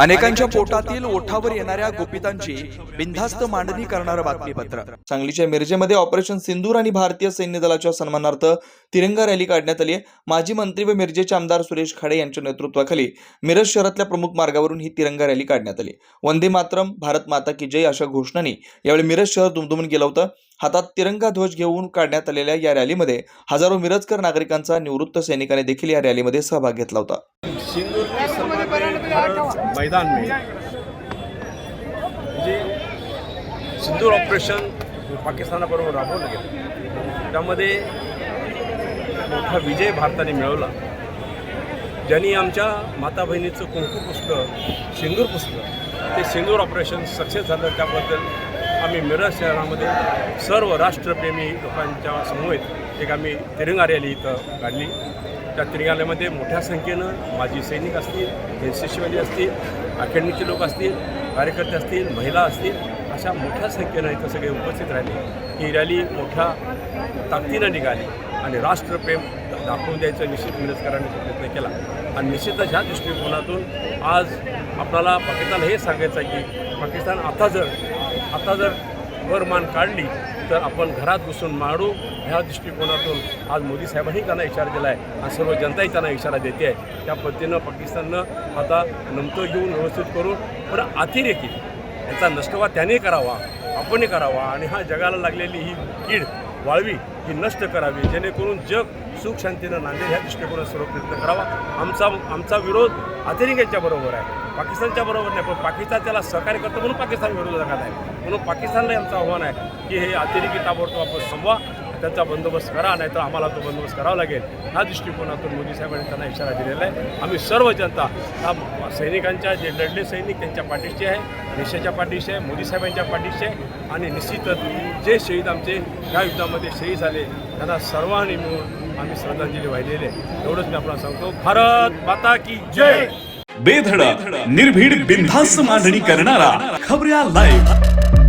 अनेकांच्या पोटातील ओठावर येणाऱ्या गोपितांची बिनधास्त मांडणी करणारं बातमीपत्र. सांगलीच्या मिरजेमध्ये ऑपरेशन सिंदूर आणि भारतीय सैन्य दलाच्या सन्मानार्थ तिरंगा रॅली काढण्यात आली आहे. माजी मंत्री व मिरजेचे आमदार सुरेश खाडे यांच्या नेतृत्वाखाली मिरज शहरातल्या प्रमुख मार्गावरून ही तिरंगा रॅली काढण्यात आली. वंदे मातरम भारत माता की जय अशा घोषणांनी यावेळी मिरज शहर दुमदुमून गेलं होतं. हातात तिरंगा ध्वज घेऊन काढण्यात आलेल्या या रॅलीमध्ये हजारो मिरजकर नागरिकांचा निवृत्त सैनिकांनी देखील या रॅलीमध्ये सहभाग घेतला होता. सिंदूर के सन्मान मैदान में जे सिंदूर ऑपरेशन पाकिस्तानाबरोबर राबवलं गेलं. त्यामध्ये मोठा विजय भारताने मिळवला. ज्यांनी आमच्या माता बहिणीचं कुंकू पुसलं सिंदूर पुसलं ते सिंदूर ऑपरेशन सक्सेस झालं त्याबद्दल आम्ही मिरज शहरामध्ये सर्व राष्ट्रप्रेमी लोकांच्या समवेत एक आम्ही तिरंगा रॅली इथं काढली. त्या तिरंगाल्यामध्ये मोठ्या संख्येनं माजी सैनिक असतील एन सी सीवाले असतील अकॅडमीचे लोक असतील कार्यकर्ते असतील महिला असतील अशा मोठ्या संख्येनं इथं सगळे उपस्थित राहिले. ही रॅली मोठ्या ताकदीनं निघाली आणि राष्ट्रप्रेम दाखवून द्यायचं निश्चित मिरजकरांनी प्रयत्न केला. आणि निश्चितच ह्या दृष्टिकोनातून आज आपल्याला पाकिस्तान हे सांगायचं आहे की पाकिस्तान आता जर आता जर वर मान काढली तर आपण घरात बसून मारू ह्या दृष्टिकोनातून आज मोदी साहेबांनी त्यांना इशारा दिला आहे आणि सर्व जनताही त्यांना इशारा देते आहे. त्या पद्धतीनं पाकिस्ताननं आता नमतं घेऊन व्यवस्थित करून पण अतिरेकी याचा नष्टवा त्याने करावा आपणही करावा. आणि हा जगाला लागलेली ही कीड वाळवी ही नष्ट करावी जेणेकरून जग सुख शांतीनं नांदेल ह्या दृष्टिकोनात सर्व प्रयत्न करावा. आमचा आमचा विरोध अतिरेक्यांच्या बरोबर आहे. पाकिस्तानच्या बरोबर नाही पण पाकिस्तान त्याला सहकार्य करतो म्हणून पाकिस्तान विरोध जगात आहे. म्हणून पाकिस्तानला आमचं आव्हान आहे की हे अतिरेकी ताबडतोब आपण संपवा त्यांचा बंदोबस्त करा नाहीतर आम्हाला तो बंदोबस्त करावा लागेल. ह्या दृष्टिकोनातून मोदी साहेबांनी त्यांना इशारा दिलेला आहे. आम्ही सर्व जनता ह्या सैनिकांच्या जे लढले सैनिक त्यांच्या पाठीशी आहे देशाच्या पाठीशी आहे मोदी साहेबांच्या पाठीशी आहे. आणि निश्चितच जे शहीद आमचे ह्या युद्धामध्ये शहीद झाले त्यांना सर्वांनी मिळून आम्ही श्रद्धांजली वाहिलेली आहे. एवढंच मी आपल्याला सांगतो. भारत माता की जय. बेधडक निर्भीड बिनधास्त मांडणी करणारा खबऱ्या लाईव्ह